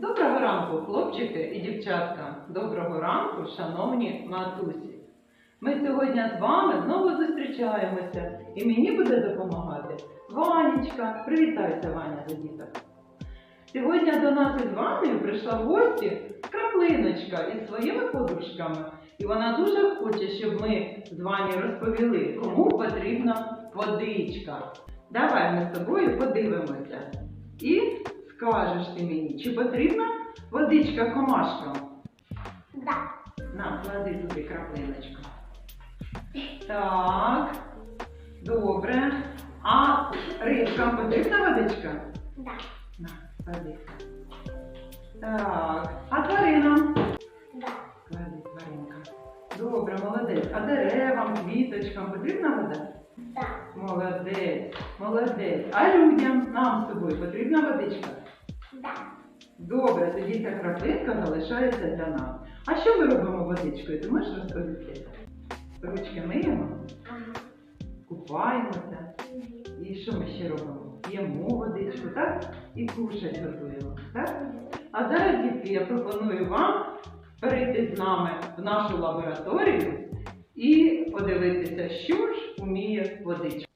Доброго ранку, хлопчики і дівчатка. Доброго ранку, шановні матусі. Ми сьогодні з вами знову зустрічаємося і мені буде допомагати Ванечка. Привітайся, Ваня, за діток. Сьогодні до нас із Ванею прийшла в гості краплиночка із своїми подружками. І вона дуже хоче, щоб ми з Ванею розповіли, кому потрібна водичка. Давай ми з тобою подивимося. І скажеш ти мені, чи потрібна водичка комашкам? Да. На, клади туди краплиночку. Так. Добре. А рибкам потрібна водичка? Да. На, клади. Так. А тваринам? Да. Клади тваринка. Добре, молодець. А деревам, квіточкам потрібна вода? Да. Молодець, молодець. А людям, нам з тобою потрібна водичка? Добре, тоді ця краплинка залишається для нас. А що ми робимо водичкою? Ти можеш розповісти? Ручки миємо, купаємося. І що ми ще робимо? П'ємо водичку, так? І кушать готуємо. Так? А зараз, дітки, я пропоную вам перейти з нами в нашу лабораторію і подивитися, що ж вміє водичка.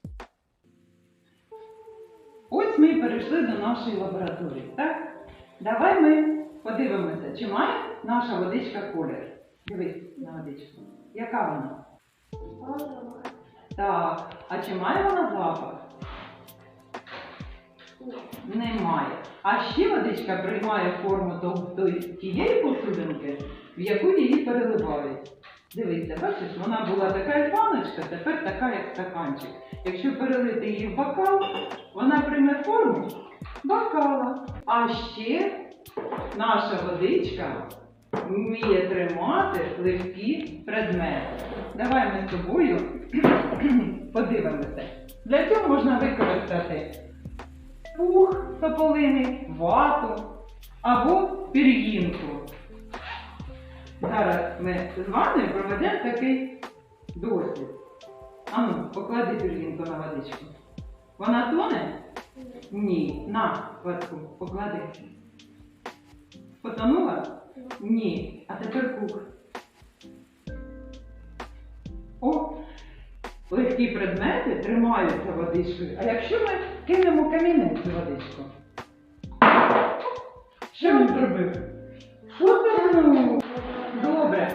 Ось ми і перейшли до нашої лабораторії, так? Давай ми подивимося, чи має наша водичка колір. Дивись на водичку. Яка вона? Так. А чи має вона запах? Немає. А ще водичка приймає форму то- тієї посудинки, в яку її переливають. Дивіться, бачиш, вона була така як баночка, тепер така, як стаканчик. Якщо перелити її в бокал, вона прийме форму бокала. А ще наша водичка вміє тримати легкі предмети. Давай ми з тобою подивимося. Для цього можна використати пух тополиний, вату або пір'їнку. Зараз ми з вами проведемо такий дослід. Ану, поклади пір'їнку на водичку. Вона тоне? Ні. На, ватку, поклади. Потонула? Ні. А тепер пух. О, легкі предмети тримаються водичкою. А якщо ми кинемо камінець водичку? Що він зробив?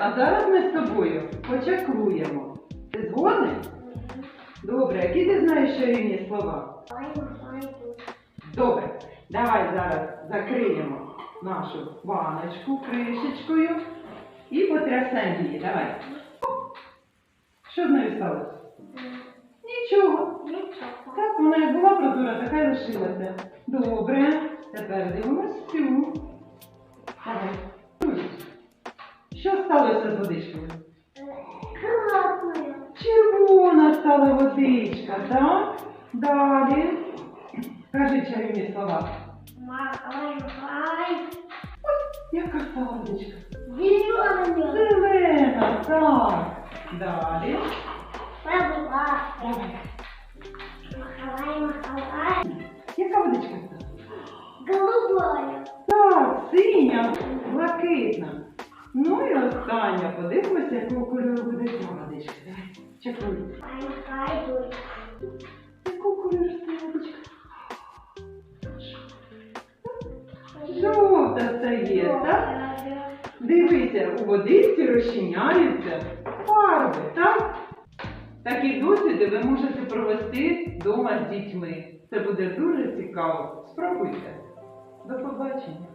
А зараз ми з тобою почакруємо. Ти згодний? Добре, які ти знаєш чарівні слова? Добре, давай зараз закриємо нашу баночку кришечкою і потрясемо її. Давай. Що з нею сталося? Нічого. Нічого. Так, вона як була прозора, така й лишилася. Добре. Тепер дивимось сталося з водичкою? Червона стала водичка, так? Далі. Кажи чарівні слова. Ой, ой. Яка стала водичка? Зеленую. Зелена, так. Далі. Пробула. Остання. Подивимося, якого кольору буде ця водичка. Тут. Якого кольору стає водичка? Жовта стає, так? Дивися, у водичці розчиняються фарби, так? Такі досвіди ви можете провести вдома з дітьми. Це буде дуже цікаво. Спробуйте. До побачення.